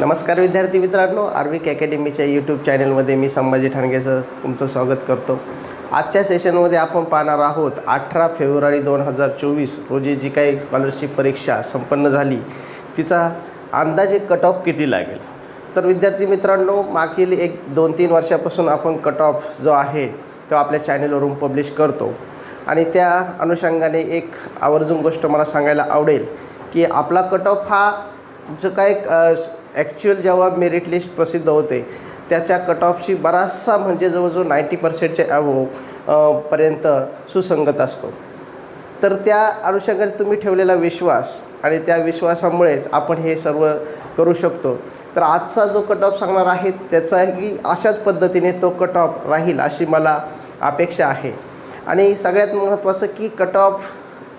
नमस्कार विद्यार्थी मित्रांनो आर्विक अकॅडमीच्या यूट्यूब चॅनलमध्ये मी संभाजी ठाणगेचं तुमचं स्वागत करतो. आजच्या सेशनमध्ये आपण पाहणार आहोत अठरा फेब्रुवारी दोन हजार चोवीस रोजी जी काही स्कॉलरशिप परीक्षा संपन्न झाली तिचा अंदाजे कट ऑफ किती लागेल? तर विद्यार्थी मित्रांनो मागील एक दोन तीन वर्षापासून आपण कट ऑफ जो आहे तो आपल्या चॅनलवरून पब्लिश करतो. आणि त्या अनुषंगाने एक आवर्जून गोष्ट मला सांगायला आवडेल की आपला कट ऑफ हा जो काय ॲक्च्युअल जेव्हा मेरिट लिस्ट प्रसिद्ध होते त्याच्या कट ऑफशी बराचसा म्हणजे जवळजवळ नाईंटी पर्सेंटच्या अबो पर्यंत सुसंगत असतो. तर त्या अनुषंगाने तुम्ही ठेवलेला विश्वास आणि त्या विश्वासामुळेच आपण हे सर्व करू शकतो. तर आजचा जो कट ऑफ सांगणार आहे त्याचाही अशाच पद्धतीने तो कट ऑफ राहील अशी मला अपेक्षा आहे. आणि सगळ्यात महत्त्वाचं की कट ऑफ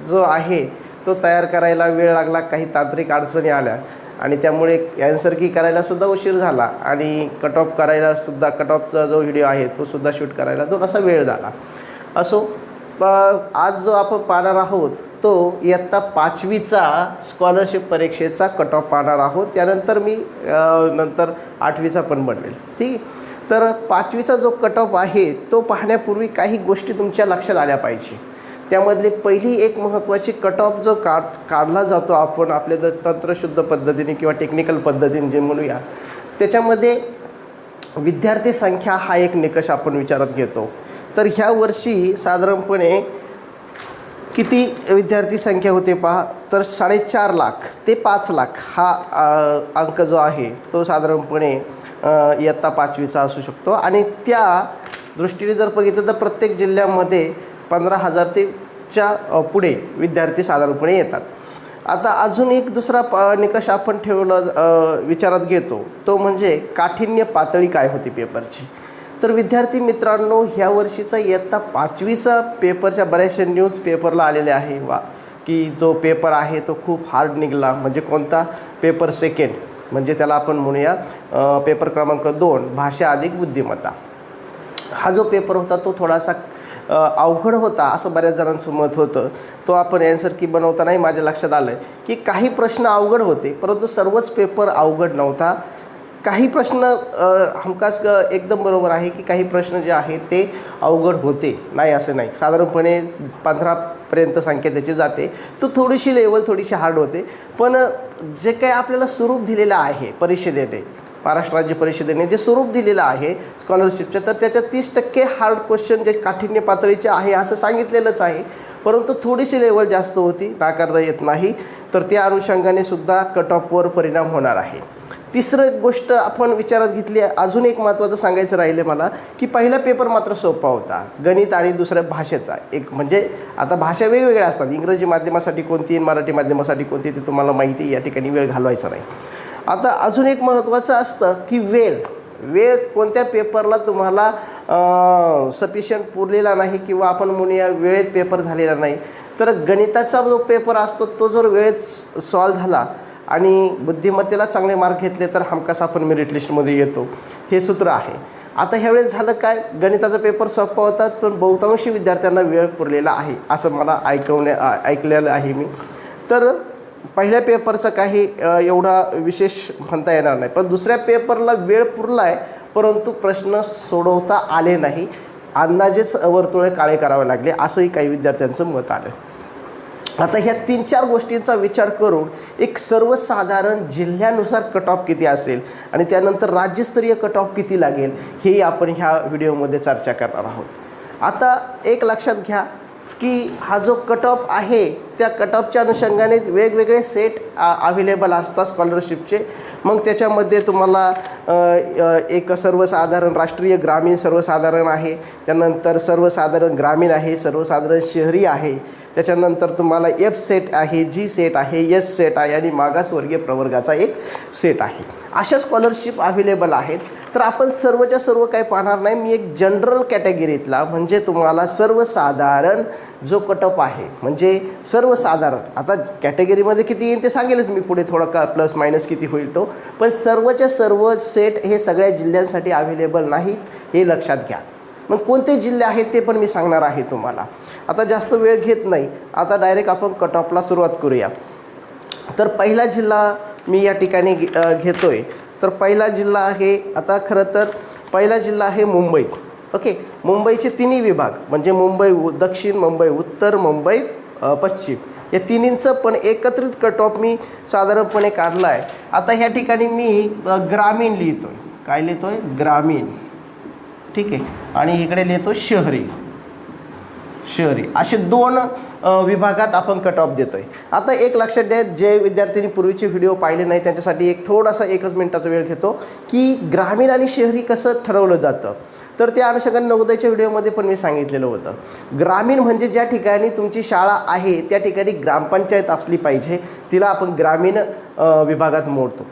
जो आहे तो तयार करायला वेळ लागला काही तांत्रिक अडचणी आल्या. आणि त्यामुळे ॲन्सर की करायलासुद्धा उशीर झाला. आणि कट ऑफ करायलासुद्धा कट ऑफचा जो व्हिडिओ आहे तो सुद्धा शूट करायला थोडासा वेळ झाला. असो आज जो आपण पाहणार आहोत तो इयत्ता पाचवीचा स्कॉलरशिप परीक्षेचा कट ऑफ पाहणार आहोत. त्यानंतर मी नंतर आठवीचा पण बनवेल. ठीक? तर पाचवीचा जो कट ऑफ आहे तो पाहण्यापूर्वी काही गोष्टी तुमच्या लक्षात आल्या पाहिजे. त्यामधली पहिली एक महत्त्वाची कट ऑफ जो का काढला जातो आपण आपल्या द तंत्रशुद्ध पद्धतीने किंवा टेक्निकल पद्धतीने जे म्हणूया त्याच्यामध्ये विद्यार्थी संख्या हा एक निकष आपण विचारात घेतो. तर ह्या वर्षी साधारणपणे किती विद्यार्थी संख्या होते पहा तर साडेचार लाख ते पाच लाख हा अंक जो आहे तो साधारणपणे इयत्ता पाचवीचा असू शकतो. आणि त्या दृष्टीने जर बघितलं तर प्रत्येक जिल्ह्यामध्ये पंधरा हजार ते च्या पुढे विद्यार्थी साधारणपणे येतात. आता अजून एक दुसरा प निकष आपण ठेवला विचारात घेतो. तो म्हणजे काठिण्य पातळी काय होती पेपरची? तर विद्यार्थी मित्रांनो ह्या वर्षीचा इयत्ता पाचवीचा पेपरच्या बऱ्याचशा न्यूज पेपरला आलेले आहे. वा की जो पेपर आहे तो खूप हार्ड निघाला. म्हणजे कोणता? पेपर सेकंड म्हणजे त्याला आपण म्हणूया पेपर क्रमांक दोन भाषा अधिक बुद्धिमत्ता. हा जो पेपर होता तो थोडासा अवघड होता असं बऱ्याच जणांचं मत होतं. तो आपण ॲन्सर की बनवतानाही माझ्या लक्षात आलं की काही प्रश्न अवघड होते परंतु सर्वच पेपर अवघड नव्हता. काही प्रश्न हमकास हमखास एकदम बरोबर आहे की काही प्रश्न जे आहेत ते अवघड होते. नाही असं नाही. साधारणपणे पंधरापर्यंत संख्या त्याची जाते. तो थोडीशी लेवल थोडीशी हार्ड होते. पण जे काही आपल्याला स्वरूप दिलेलं आहे परीक्षेने महाराष्ट्र राज्य परिषदेने जे स्वरूप दिलेलं आहे स्कॉलरशिपचं तर त्याच्यात तीस टक्के हार्ड क्वेश्चन जे काठिण्य पातळीचे आहे असं सांगितलेलंच आहे. परंतु थोडीशी लेवल जास्त होती नाकारता येत नाही. तर त्या अनुषंगाने सुद्धा कट ऑफवर परिणाम होणार आहे. तिसरं गोष्ट आपण विचारात घेतली आहे अजून एक महत्त्वाचं सांगायचं राहिलं मला की पहिला पेपर मात्र सोपा होता. गणित आणि दुसऱ्या भाषेचा. एक म्हणजे आता भाषा वेगवेगळ्या असतात. इंग्रजी माध्यमासाठी कोणती मराठी माध्यमासाठी कोणती ते तुम्हाला माहिती आहे, या ठिकाणी वेळ घालवायचा नाही. आता अजून एक महत्त्वाचं असतं की वेळ. वेळ कोणत्या पेपरला तुम्हाला सफिशियंट पुरलेला नाही किंवा आपण म्हणूया वेळेत पेपर झालेला नाही. तर गणिताचा जो पेपर असतो तो जर वेळेत सॉल्व झाला आणि बुद्धिमत्तेला चांगले मार्क घेतले तर हमखास आपण मेरिट लिस्टमध्ये येतो. हे सूत्र आहे. आता ह्यावेळेस झालं काय? गणिताचा पेपर सोपा होतात पण बहुतांशी विद्यार्थ्यांना वेळ पुरलेला आहे असं मला ऐकवण्या ऐकलेलं आहे मी. तर पहिल्या पेपरचं काही एवढा विशेष म्हणता येणार नाही. पण दुसऱ्या पेपरला वेळ पुरला आहे परंतु प्रश्न सोडवता आले नाही. अंदाजेच वर्तुळे काळे करावे लागले असंही काही विद्यार्थ्यांचं मत आलं. आता ह्या तीन चार गोष्टींचा विचार करून एक सर्वसाधारण जिल्ह्यानुसार कट ऑफ किती असेल आणि त्यानंतर राज्यस्तरीय कट ऑफ किती लागेल हेही आपण ह्या व्हिडिओमध्ये चर्चा करणार आहोत. आता एक लक्षात घ्या की हा जो कट ऑफ आहे त्या कट ऑफच्या अनुषंगाने वेगवेगळे सेट अवेलेबल असतात स्कॉलरशिपचे मग त्याच्यामध्ये तुम्हाला एक सर्वसाधारण राष्ट्रीय ग्रामीण सर्वसाधारण आहे त्यानंतर सर्वसाधारण ग्रामीण आहे सर्वसाधारण शहरी आहे त्याच्यानंतर तुम्हाला एफ सेट आहे जी सेट आहे एस सेट आहे आणि मागासवर्गीय प्रवर्गाचा एक सेट आहे. अशा स्कॉलरशिप अवेलेबल आहेत. तर आपण सर्वच्या सर्व काही पाहणार नाही. मी एक जनरल कॅटेगरीतला म्हणजे तुम्हाला सर्वसाधारण जो कटअप आहे म्हणजे सर्वसाधारण. आता कॅटेगरीमध्ये किती येईल ते सांगेलच मी पुढे थोडं का प्लस मायनस किती होईल तो. पण सर्वच्या सर्व सेट हे सगळ्या जिल्ह्यांसाठी अवेलेबल नाहीत हे लक्षात घ्या. मग कोणते जिल्हे आहेत ते पण मी सांगणार आहे तुम्हाला. आता जास्त वेळ घेत नाही. आता डायरेक्ट आपण कट ऑफला सुरुवात करूया. तर पहिला जिल्हा मी या ठिकाणी घे- आहे तर पहिला जिल्हा आहे आता खरं तर पहिला जिल्हा आहे मुंबई. ओके मुंबईचे तिन्ही विभाग म्हणजे मुंबई उ- दक्षिण मुंबई उत्तर मुंबई पश्चिम. या तिन्हींचं पण एकत्रित कट ऑफ मी साधारणपणे काढला आहे आता ह्या ठिकाणी मी ग्रामीण लिहितो आहे काय लिहितो आहे ग्रामीण. ठीक आहे? आणि इकडे लिहितो शहरी. शहरी. असे दोन विभागात आपण कट ऑफ देतो आहे आता एक लक्षात द्या जे विद्यार्थ्यांनी पूर्वीचे व्हिडिओ पाहिले नाही त्यांच्यासाठी एक थोडासा एकच मिनिटाचा वेळ घेतो की ग्रामीण आणि शहरी कसं ठरवलं जातं? तर त्या अनुषंगाने नवोदयच्या व्हिडिओमध्ये पण मी सांगितलेलं होतं. ग्रामीण म्हणजे ज्या ठिकाणी तुमची शाळा आहे त्या ठिकाणी ग्रामपंचायत असली पाहिजे तिला आपण ग्रामीण विभागात मोडतो.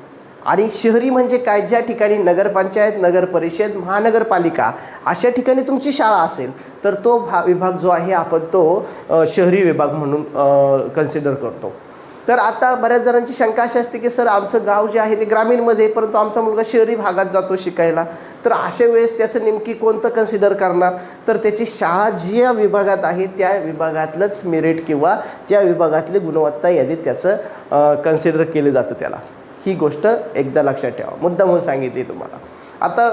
आणि शहरी म्हणजे काय? ज्या ठिकाणी नगरपंचायत नगर परिषद महानगरपालिका अशा ठिकाणी तुमची शाळा असेल तर तो भा विभाग जो आहे आपण तो शहरी विभाग म्हणून कन्सिडर करतो. तर आता बऱ्याच जणांची शंका अशी असते की सर आमचं गाव जे आहे ते ग्रामीणमध्ये परंतु आमचा मुलगा शहरी भागात जातो शिकायला. तर अशा वेळेस त्याचं नेमकी कोणतं कन्सिडर करणार? तर त्याची शाळा ज्या विभागात आहे त्या विभागातलंच मेरिट किंवा त्या विभागातली गुणवत्ता यादीत त्याचं कन्सिडर केलं जातं त्याला. ही गोष्ट एकदा लक्षात ठेवा. मुद्दा म्हणून सांगितली तुम्हाला. आता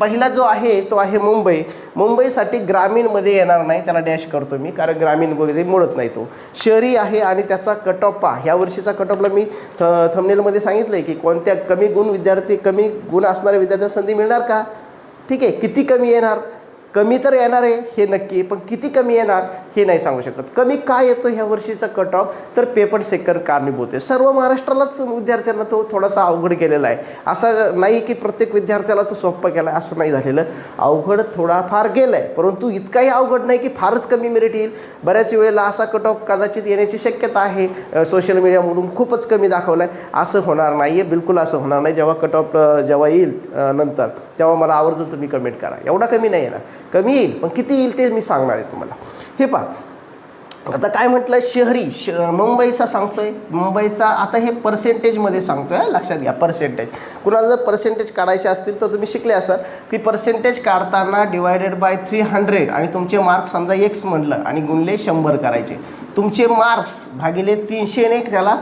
पहिला जो आहे तो आहे मुंबई. मुंबईसाठी ग्रामीणमध्ये येणार नाही त्याला डॅश करतो मी कारण ग्रामीणमध्ये मोडत नाही तो. शहरी आहे आणि त्याचा कट ऑफ पहा. ह्या वर्षीचा कट ऑफला मी थ थमनेलमध्ये सांगितलं आहे की कोणत्या कमी गुण विद्यार्थी कमी गुण असणाऱ्या विद्यार्थ्यांना संधी मिळणार का? ठीक आहे किती कमी येणार? कमी तर येणार आहे हे नक्की पण किती कमी येणार हे नाही सांगू शकत. कमी काय येतो ह्या वर्षीचा कट ऑफ तर पेपर सेकंड कारणीभूत आहे. सर्व महाराष्ट्रालाच विद्यार्थ्यांना तो थोडासा अवघड केलेला आहे. असं नाही की प्रत्येक विद्यार्थ्याला तो सोप्पा केला आहे असं नाही झालेलं. अवघड थोडाफार गेलं आहे परंतु इतकाही अवघड नाही की फारच कमी मेरिट येईल. बऱ्याच वेळेला असा कट ऑफ कदाचित येण्याची शक्यता आहे. सोशल मीडियामधून खूपच कमी दाखवलं आहे असं होणार नाही आहे बिलकुल असं होणार नाही. जेव्हा कट ऑफ जेव्हा येईल नंतर तेव्हा मला आवर्जून तुम्ही कमेंट करा. एवढा कमी नाही येणार. कमी येईल पण किती येईल ते मी सांगणार आहे तुम्हाला. हे पहा. आता काय म्हटलं शहरी श मुंबईचा सांगतोय. मुंबईचा आता हे पर्सेंटेजमध्ये सांगतोय हं, लक्षात घ्या पर्सेंटेज कुणाला जर पर्सेंटेज काढायचे असतील तर तुम्ही शिकले असाल की पर्सेंटेज काढताना डिवायडेड बाय थ्री हंड्रेड आणि तुमचे मार्क समजा एक्स म्हटलं आणि गुणले शंभर करायचे. तुमचे मार्क्स भागिले तीनशेने त्याला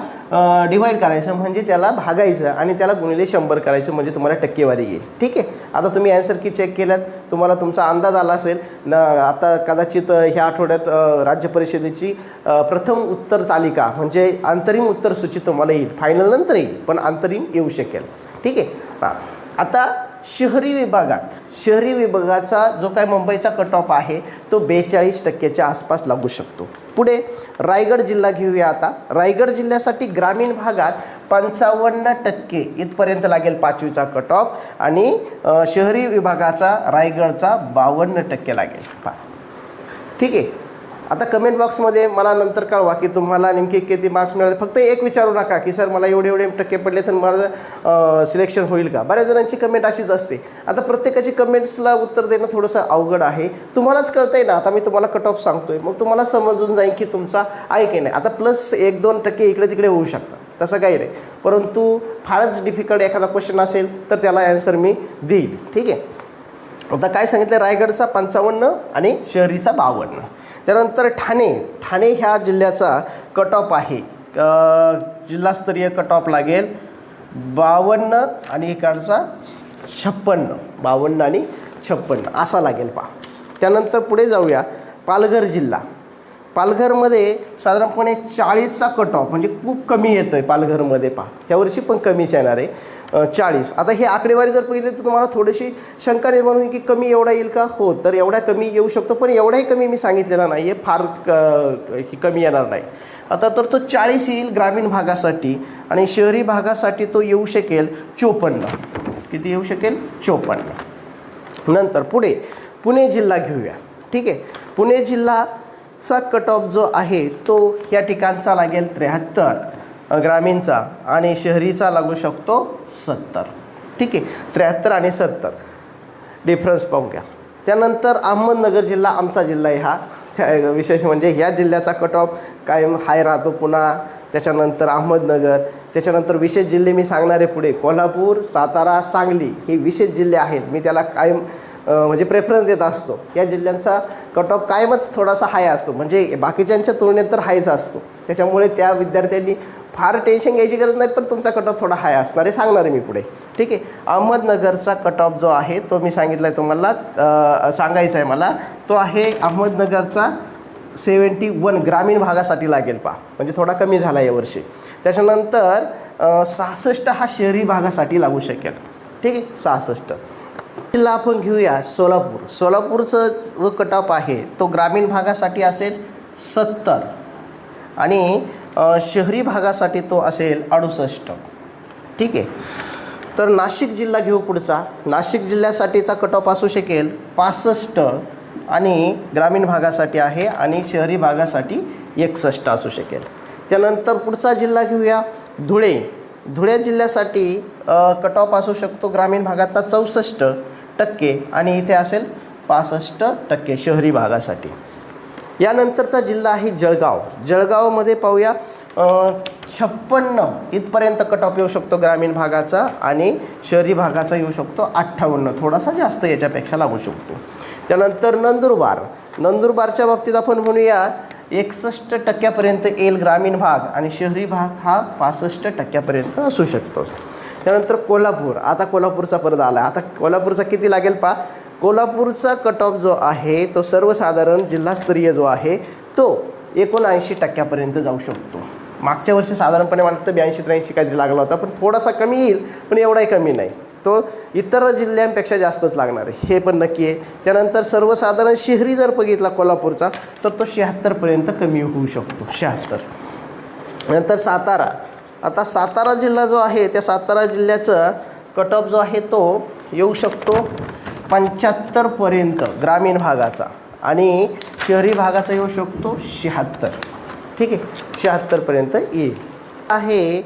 डिवाईड करायचं म्हणजे त्याला भागायचं आणि त्याला गुणिले शंभर करायचं म्हणजे तुम्हाला टक्केवारी येईल. ठीक आहे? आता तुम्ही ॲन्सर की चेक केल्यात तुम्हाला तुमचा अंदाज आला असेल. न आता कदाचित ह्या आठवड्यात राज्य परिषदेची प्रथम उत्तर तालिका म्हणजे अंतरिम उत्तर सूची तुम्हाला येईल. फायनल नंतर येईल पण अंतरिम येऊ शकेल. ठीक आहे? हां. आता शहरी विभागात शहरी विभागाचा जो काय मुंबईचा कट ऑफ आहे तो बेचाळीस टक्क्याच्या आसपास लागू शकतो. पुढे रायगड जिल्हा घेऊया आता. रायगड जिल्ह्यासाठी ग्रामीण भागात पंचावन्न टक्के इथपर्यंत लागेल पाचवीचा कट ऑफ आणि शहरी विभागाचा रायगडचा बावन्न टक्के लागेल. पा ठीक आहे? आता कमेंट बॉक्समध्ये मला नंतर कळवा की तुम्हाला नेमके किती मार्क्स मिळाले. फक्त एक विचारू नका की सर मला एवढे एवढे टक्के पडले तर माझं सिलेक्शन होईल का? बऱ्याच जणांची कमेंट अशीच असते. आता प्रत्येकाची कमेंट्सला उत्तर देणं थोडंसं अवघड आहे. तुम्हालाच कळतं आहे ना आता मी तुम्हाला कट ऑफ सांगतोय. मग तुम्हाला समजून जाईल की तुमचा आहे की नाही. आता प्लस एक दोन टक्के इकडे तिकडे होऊ शकतं. तसं काही नाही. परंतु फारच डिफिकल्ट एखादा क्वेश्चन असेल तर त्याला ॲन्सर मी देईल. ठीक आहे? आता काय सांगितलं? रायगडचा पंचावन्न आणि शहरीचा बावन्न. त्यानंतर ठाणे. ठाणे ह्या जिल्ह्याचा कट ऑफ आहे. जिल्हास्तरीय कट ऑफ लागेल. बावन्न आणि इकडचा छप्पन्न. बावन्न आणि छप्पन्न. असा लागेल पहा. त्यानंतर पुढे जाऊया. पालघर जिल्हा. पालघरमध्ये साधारणपणे चाळीसचा कट ऑफ म्हणजे खूप कमी येतो आहे पालघरमध्ये पहा. यावर्षी पण कमीच येणार आहे. चाळीस. आता हे आकडेवारी जर पहिले तर तुम्हाला थोडीशी शंका निर्माण होईल की कमी एवढा येईल का? हो तर एवढा कमी येऊ शकतो पण एवढाही कमी मी सांगितलेला नाही आहे. फार क ही कमी येणार नाही. आता तर तो चाळीस येईल ग्रामीण भागासाठी आणि शहरी भागासाठी तो येऊ शकेल चोपन्न. किती येऊ शकेल? चोपन्न. नंतर पुढे पुणे जिल्हा घेऊया. ठीक आहे? पुणे जिल्हा चा कट ऑफ जो आहे तो या ठिकाणचा लागेल त्र्याहत्तर. ग्रामीणचा आणि शहरीचा लागू शकतो सत्तर. ठीक आहे? त्र्याहत्तर आणि सत्तर. डिफरन्स पाहूया. त्यानंतर अहमदनगर जिल्हा आमचा जिल्हा आहे हा. त्या- विशेष म्हणजे ह्या जिल्ह्याचा कट ऑफ कायम हाय राहतो पुन्हा. त्याच्यानंतर अहमदनगर. त्याच्यानंतर विशेष जिल्हे मी सांगणारे पुढे. कोल्हापूर सातारा सांगली हे विशेष जिल्हे आहेत. मी त्याला कायम म्हणजे प्रेफरन्स देत असतो. या जिल्ह्यांचा कट ऑफ कायमच थोडासा हाय असतो. म्हणजे बाकीच्यांच्या तुलनेत तर हायच असतो. त्याच्यामुळे त्या विद्यार्थ्यांनी फार टेन्शन घ्यायची गरज नाही पण तुमचा कट ऑफ थोडा हाय असणार आहे सांगणार आहे मी पुढे. ठीक आहे? अहमदनगरचा कट ऑफ जो आहे तो मी सांगितला आहे तुम्हाला सांगायचा आहे मला तो आहे अहमदनगरचा सेवन्टी वन ग्रामीण भागासाठी लागेल पा म्हणजे थोडा कमी झाला यावर्षी त्याच्यानंतर सहासष्ट हा शहरी भागासाठी लागू शकेल. ठीक आहे? सहासष्ट. जिल्हा आपण घेऊया सोलापूर. सोलापूरचं जो कटॉप आहे तो ग्रामीण भागासाठी असेल सत्तर आणि शहरी भागासाठी तो असेल अडुसष्ट. ठीक आहे? तर नाशिक जिल्हा घेऊ पुढचा. नाशिक जिल्ह्यासाठीचा कट ऑफ असू शकेल पासष्ट आणि ग्रामीण भागासाठी आहे आणि शहरी भागासाठी एकसष्ट असू शकेल. त्यानंतर पुढचा जिल्हा घेऊया धुळे. धुळे जिल्ह्यासाठी कट ऑफ असू शकतो ग्रामीण भागातला चौसष्ट. टक्के आणि इथे असेल पासष्ट टक्के शहरी भागासाठी. यानंतरचा जिल्हा आहे जळगाव. जळगावमध्ये पाहूया छप्पन्न इथपर्यंत कट ऑफ येऊ शकतो ग्रामीण भागाचा आणि शहरी भागाचा येऊ शकतो अठ्ठावन्न. थोडासा जास्त याच्यापेक्षा लागू शकतो. त्यानंतर नंदुरबार. नंदुरबारच्या बाबतीत आपण म्हणूया एकसष्ट टक्क्यापर्यंत येईल ग्रामीण भाग आणि शहरी भाग हा पासष्ट टक्क्यापर्यंत असू शकतो. त्यानंतर कोल्हापूर. आता कोल्हापूरचा परत आला आता कोल्हापूरचा किती लागेल पा कोल्हापूरचा कट ऑफ जो आहे तो सर्वसाधारण जिल्हास्तरीय जो आहे तो एकोणऐंशी टक्क्यापर्यंत जाऊ शकतो. मागच्या वर्षी साधारणपणे मला वाटतं ब्याऐंशी त्र्याऐंशी काहीतरी लागला होता पण थोडासा कमी येईल पण एवढाही कमी नाही. तो इतर जिल्ह्यांपेक्षा जास्तच लागणार आहे. हे पण नक्की आहे. त्यानंतर सर्वसाधारण शहरी जर बघितला कोल्हापूरचा तर तो शहात्तरपर्यंत कमी होऊ शकतो. शहात्तर. नंतर सातारा. आता सातारा जिल्हा जो आहे त्या सातारा जिल्ह्याचं कट ऑफ जो आहे तो येऊ शकतो पंच्याहत्तरपर्यंत ग्रामीण भागाचा. आणि शहरी भागाचा येऊ शकतो शहात्तर. ठीक आहे? शहात्तरपर्यंत येईल. आहे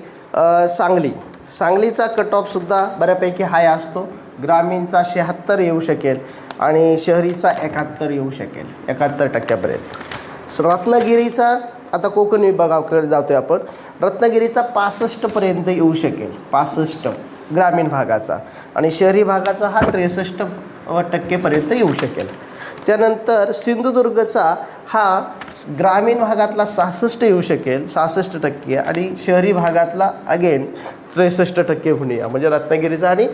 सांगली. सांगलीचा कट ऑफसुद्धा बऱ्यापैकी हाय असतो. ग्रामीणचा शहात्तर येऊ शकेल आणि शहरीचा एकाहत्तर येऊ शकेल. एकाहत्तर टक्क्यापर्यंत. रत्नागिरीचा आता कोकण विभागाकडे जातो आहे आपण. रत्नागिरीचा पासष्टपर्यंत येऊ शकेल. पासष्ट ग्रामीण भागाचा. आणि शहरी भागाचा हा त्रेसष्ट टक्केपर्यंत येऊ शकेल. त्यानंतर सिंधुदुर्गचा हा ग्रामीण भागातला सहासष्ट येऊ शकेल सहासष्ट टक्के. आणि शहरी भागातला अगेन त्रेसष्ट टक्के म्हणूया म्हणजे रत्नागिरीचा आणि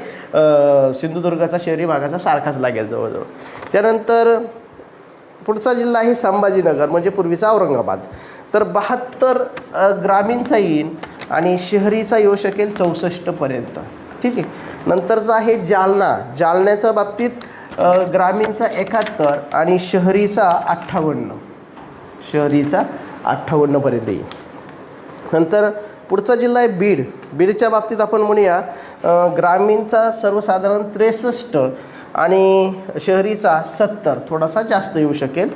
सिंधुदुर्गाचा शहरी भागाचा सारखाच लागेल जवळजवळ. त्यानंतर पुढचा जिल्हा आहे संभाजीनगर म्हणजे पूर्वीचा औरंगाबाद. तर बहात्तर ग्रामीणचा येईन आणि शहरीचा येऊ शकेल चौसष्टपर्यंत ठीक आहे? नंतरचा आहे जालना. जालन्याच्या बाबतीत ग्रामीणचा एकाहत्तर आणि शहरीचा अठ्ठावन्न. शहरीचा अठ्ठावन्नपर्यंत येईल. नंतर पुढचा जिल्हा आहे बीड. बीडच्या बाबतीत आपण म्हणूया ग्रामीणचा सर्वसाधारण त्रेसष्ट आणि शहरीचा सत्तर. थोडासा जास्त येऊ शकेल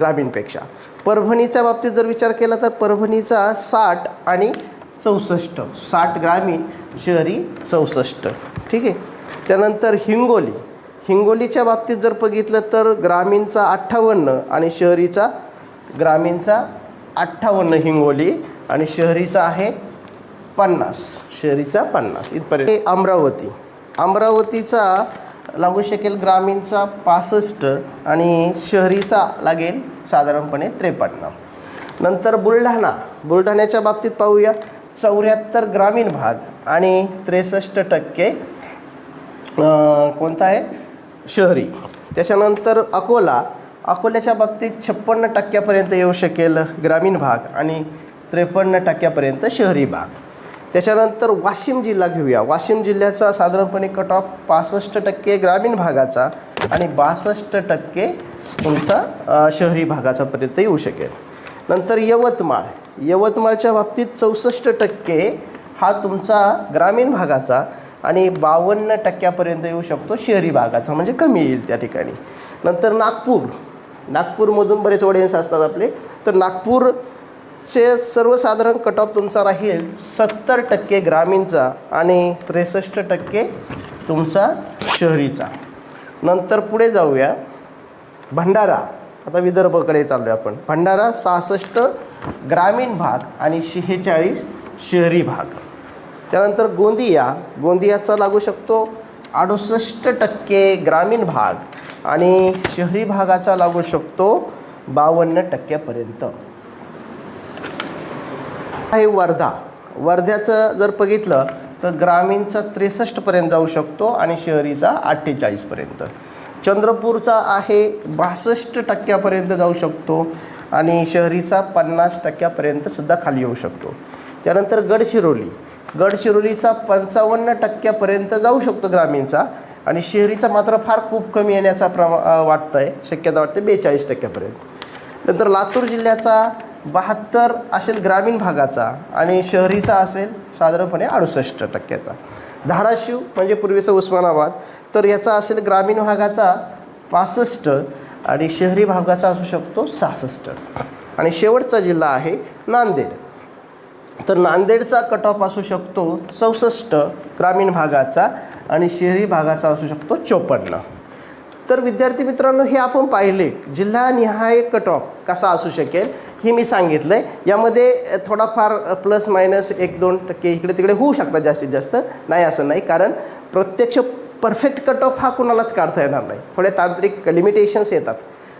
ग्रामीणपेक्षा. परभणीच्या बाबतीत जर विचार केला तर परभणीचा साठ आणि चौसष्ट. साठ ग्रामीण शहरी चौसष्ट. ठीक आहे? त्यानंतर हिंगोली. हिंगोलीच्या बाबतीत जर बघितलं तर ग्रामीणचा अठ्ठावन्न आणि शहरीचा ग्रामीणचा अठ्ठावन्न हिंगोली. आणि शहरीचा आहे पन्नास. शहरीचा पन्नास. इथपर्यंत. अमरावती. अमरावतीचा लागू शकेल ग्रामीणचा पासष्ट आणि शहरीचा लागेल साधारणपणे त्रेपन्न. नंतर बुलढाणा. बुलढाण्याच्या बाबतीत पाहूया. चौऱ्याहत्तर ग्रामीण भाग आणि त्रेसष्ट टक्के कोणता आहे? शहरी. त्याच्यानंतर अकोला. अकोल्याच्या बाबतीत छप्पन्न टक्क्यापर्यंत येऊ शकेल ग्रामीण भाग आणि त्रेपन्न टक्क्यापर्यंत शहरी भाग. त्याच्यानंतर वाशिम जिल्हा घेऊया. वाशिम जिल्ह्याचा साधारणपणे कट ऑफ पासष्ट टक्के ग्रामीण भागाचा आणि बासष्ट टक्के तुमचा शहरी भागाचा पर्यंत येऊ शकेल. नंतर यवतमाळ. यवतमाळच्या बाबतीत चौसष्ट टक्के हा तुमचा ग्रामीण भागाचा आणि बावन्न टक्क्यापर्यंत येऊ शकतो शहरी भागाचा म्हणजे कमी येईल त्या ठिकाणी. नंतर नागपूर. नागपूरमधून बरेच ऑडियन्स असतात आपले. तर नागपूर चे सर्वसाधारण कट ऑफ तुमचा राहील सत्तर टक्के ग्रामीणचा आणि त्रेसष्ट टक्के तुमचा शहरीचा. नंतर पुढे जाऊया. भंडारा. आता विदर्भकडे चाललो आपण. भंडारा सहासष्ट ग्रामीण भाग आणि शेहेचाळीस शहरी भाग. त्यानंतर गोंदिया. गोंदियाचा लागू शकतो अडुसष्ट टक्के ग्रामीण भाग आणि शहरी भागाचा लागू शकतो बावन्न टक्क्यापर्यंत. आहे वर्धा. वर्ध्याचं जर बघितलं तर ग्रामीणचा त्रेसष्टपर्यंत जाऊ शकतो आणि शहरीचा अठ्ठेचाळीसपर्यंत चंद्रपूरचा आहे बासष्ट टक्क्यापर्यंत जाऊ शकतो आणि शहरीचा पन्नास टक्क्यापर्यंतसुद्धा खाली येऊ शकतो. त्यानंतर गडचिरोली. गडचिरोलीचा पंचावन्न टक्क्यापर्यंत जाऊ शकतो ग्रामीणचा आणि शहरीचा मात्र फार खूप कमी येण्याचा प्रमा वाटतं आहे शक्यता वाटते बेचाळीस टक्क्यापर्यंत. नंतर लातूर जिल्ह्याचा बहात्तर असेल ग्रामीण भागाचा आणि शहरीचा असेल साधारणपणे अडुसष्ट टक्क्याचा. धाराशिव म्हणजे पूर्वीचं उस्मानाबाद तर याचा असेल ग्रामीण भागाचा पासष्ट आणि शहरी भागाचा असू शकतो सहासष्ट. आणि शेवटचा जिल्हा आहे नांदेड. तर नांदेडचा कट ऑफ असू शकतो चौसष्ट ग्रामीण भागाचा आणि शहरी भागाचा असू शकतो चोपन्न. तर विद्यार्थी मित्रांनो हे आपण पाहिले. जिल्हानिहाय कट ऑफ कसा असू शकेल हे मी सांगितलं आहे यामध्ये थोडाफार प्लस मायनस एक दोन टक्के इकडे तिकडे होऊ शकतात जास्तीत जास्त. नाही असं नाही. कारण प्रत्यक्ष परफेक्ट कट ऑफ हा कुणालाच काढता येणार नाही. थोडे तांत्रिक लिमिटेशन्स येतात.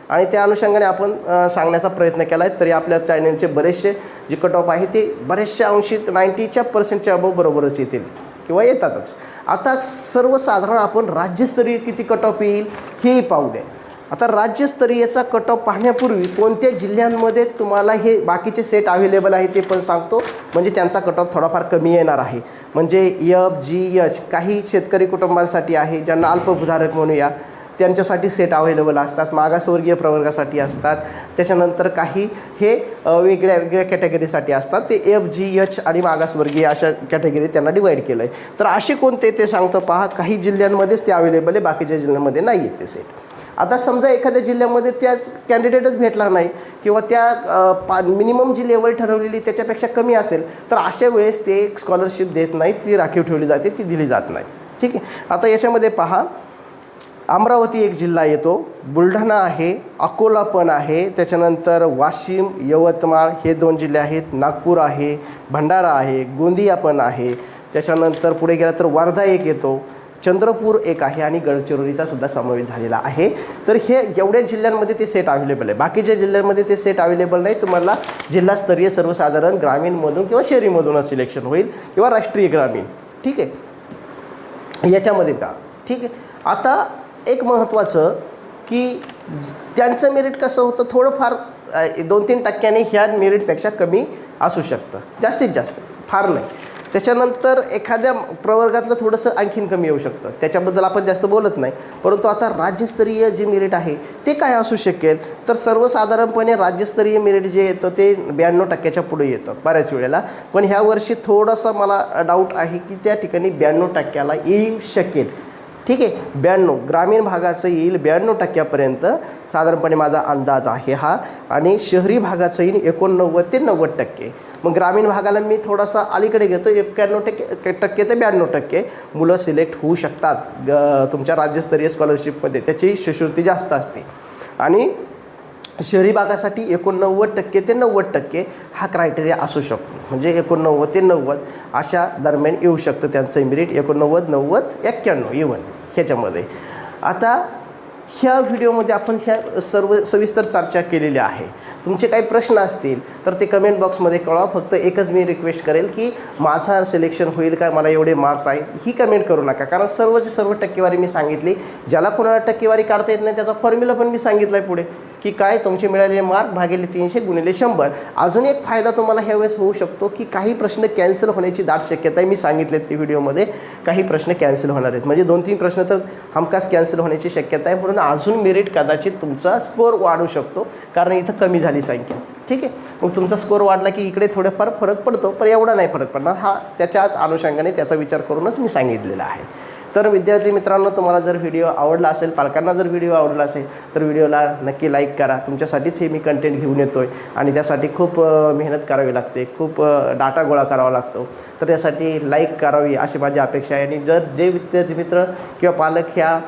आणि त्या अनुषंगाने आपण सांगण्याचा प्रयत्न केला आहे तरी आपल्या चॅनलचे बरेचसे जे कट ऑफ आहे ते बरेचशा अंशी नाईंटीच्या पर्सेंटच्या अबव बरोबरच येतील. किंवा येतातच. आता सर्वसाधारण आपण राज्यस्तरीय किती कट ऑफ येईल हेही पाहू द्या. आता राज्यस्तरीयचा कट ऑफ पाहण्यापूर्वी कोणत्या जिल्ह्यांमध्ये तुम्हाला हे बाकीचे सेट अवेलेबल आहे ते पण सांगतो. म्हणजे त्यांचा कट ऑफ थोडाफार कमी येणार आहे. म्हणजे यफ जी यच काही शेतकरी कुटुंबांसाठी आहे ज्यांना अल्पभूधारक म्हणूया. त्यांच्यासाठी सेट अवेलेबल असतात मागासवर्गीय प्रवर्गासाठी असतात. त्याच्यानंतर काही हे वेगळ्या वेगळ्या कॅटेगरीसाठी असतात. ते एफ जी एच आणि मागासवर्गीय अशा कॅटेगरी त्यांना डिवाईड केलं आहे तर असे कोणते ते सांगतो पहा. काही जिल्ह्यांमध्येच ते अवेलेबल आहे बाकीच्या जिल्ह्यांमध्ये नाही आहेत ते सेट आता समजा एखाद्या जिल्ह्यामध्ये त्याच कॅन्डिडेटच भेटला नाही किंवा त्या पा मिनिमम जी लेवल ठरवलेली त्याच्यापेक्षा कमी असेल तर अशा वेळेस ते स्कॉलरशिप देत नाहीत ती राखीव ठेवली जाते ती दिली जात नाही. ठीक आहे? आता याच्यामध्ये पहा. अमरावती एक जिल्हा येतो. बुलढाणा आहे अकोला पण आहे. त्याच्यानंतर वाशिम यवतमाळ हे दोन जिल्हे आहेत. नागपूर आहे भंडारा आहे गोंदिया पण आहे. त्याच्यानंतर पुढे गेला तर वर्धा एक येतो. चंद्रपूर एक आहे आणि गडचिरोलीचा सुद्धा समावेश झालेला आहे. तर हे एवढ्या जिल्ह्यांमध्ये ते सेट अवेलेबल आहे. बाकीच्या जिल्ह्यांमध्ये ते सेट अवेलेबल नाही. तुम्हाला जिल्हास्तरीय सर्वसाधारण ग्रामीणमधून किंवा शहरीमधूनच सिलेक्शन होईल किंवा राष्ट्रीय ग्रामीण. ठीक आहे? याच्यामध्ये का ठीक आहे? आता एक महत्त्वाचं की त्यांचं मेरिट कसं होतं थोडंफार दोन तीन टक्क्याने ह्या मेरिटपेक्षा कमी असू शकतं. जास्तीत जास्त. फार नाही. त्याच्यानंतर एखाद्या प्रवर्गातलं थोडंसं आणखीन कमी येऊ शकतं. त्याच्याबद्दल आपण जास्त बोलत नाही. परंतु आता राज्यस्तरीय जे मेरिट आहे ते काय असू शकेल? तर सर्वसाधारणपणे राज्यस्तरीय मेरिट जे येतं ते ब्याण्णव टक्क्याच्या पुढे येतं बऱ्याच वेळेला. पण ह्या वर्षी थोडंसं मला डाऊट आहे की त्या ठिकाणी ब्याण्णव टक्क्याला येऊ शकेल. ठीक आहे. ब्याण्णव ग्रामीण भागाचं येईल ब्याण्णव टक्क्यापर्यंत. साधारणपणे माझा अंदाज आहे हा. आणि शहरी भागाचं येईल एकोणनव्वद ते नव्वद टक्के. मग ग्रामीण भागाला मी थोडासा अलीकडे घेतो. एक्क्याण्णव टक्के टक्के ते ब्याण्णव टक्के मुलं सिलेक्ट होऊ शकतात. ग तुमच्या राज्यस्तरीय स्कॉलरशिपमध्ये. त्याची शिष्यवृत्ती जास्त असते. आणि शहरी भागासाठी एकोणनव्वद टक्के ते नव्वद टक्के हा क्रायटेरिया असू शकतो. म्हणजे एकोणनव्वद ते नव्वद अशा दरम्यान येऊ शकतं त्यांचं मिरिट एकोणनव्वद नव्वद एक्क्याण्णव इवन ह्याच्यामध्ये. आता ह्या व्हिडिओमध्ये आपण ह्या सर्व सविस्तर चर्चा केलेली आहे. तुमचे काही प्रश्न असतील तर ते कमेंट बॉक्समध्ये कळवा. फक्त एकच मी रिक्वेस्ट करेल की माझा सिलेक्शन होईल का मला एवढे मार्क्स आहेत ही कमेंट करू नका. कारण सर्वची सर्व टक्केवारी मी सांगितली ज्याला कोणाला टक्केवारी काढता येत नाही त्याचा फॉर्म्युला पण मी सांगितला आहे पुढे. की काय तुमचे मिळालेले मार्क भागिले तीनशे गुणिले शंभर. अजून एक फायदा तुम्हाला ह्यावेळेस होऊ शकतो की काही प्रश्न कॅन्सल होण्याची दाट शक्यता आहे मी सांगितले ते व्हिडिओमध्ये. काही प्रश्न कॅन्सल होणार आहेत. म्हणजे दोन तीन प्रश्न तर हमखास कॅन्सल होण्याची शक्यता आहे म्हणून अजून मेरिट कदाचित तुमचा स्कोअर वाढू शकतो. कारण इथं कमी झाली संख्या. ठीक आहे? मग तुमचा स्कोअर वाढला की इकडे थोडेफार फरक पडतो पण एवढा नाही फरक पडणार. हा त्याच्याच अनुषंगाने त्याचा विचार करूनच मी सांगितलेला आहे. तर विद्यार्थी मित्रांनो तुम्हाला जर व्हिडिओ आवडला असेल पालकांना जर व्हिडिओ आवडला असेल तर व्हिडिओला नक्की लाईक करा. तुमच्यासाठीच हे मी कंटेंट घेऊन येतो आहे आणि त्यासाठी खूप मेहनत करावी लागते. खूप डाटा गोळा करावा लागतो. तर त्यासाठी लाईक करावी अशी माझी अपेक्षा आहे. आणि जर जे विद्यार्थी मित्र किंवा पालक ह्या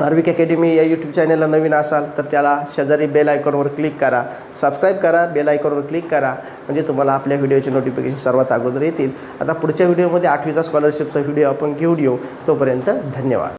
आर्विक अकॅडमी या यूट्यूब चॅनलला नवीन असाल तर त्याला शेजारी बेल आयकॉनवर क्लिक करा. सबस्क्राईब करा बेल आयकॉनवर क्लिक करा. म्हणजे तुम्हाला आपल्या व्हिडिओचे नोटिफिकेशन सर्वात अगोदर येतील. आता पुढच्या व्हिडिओमध्ये आठवीचा स्कॉलरशिपचा व्हिडिओ आपण घेऊन येऊ. तोपर्यंत धन्यवाद.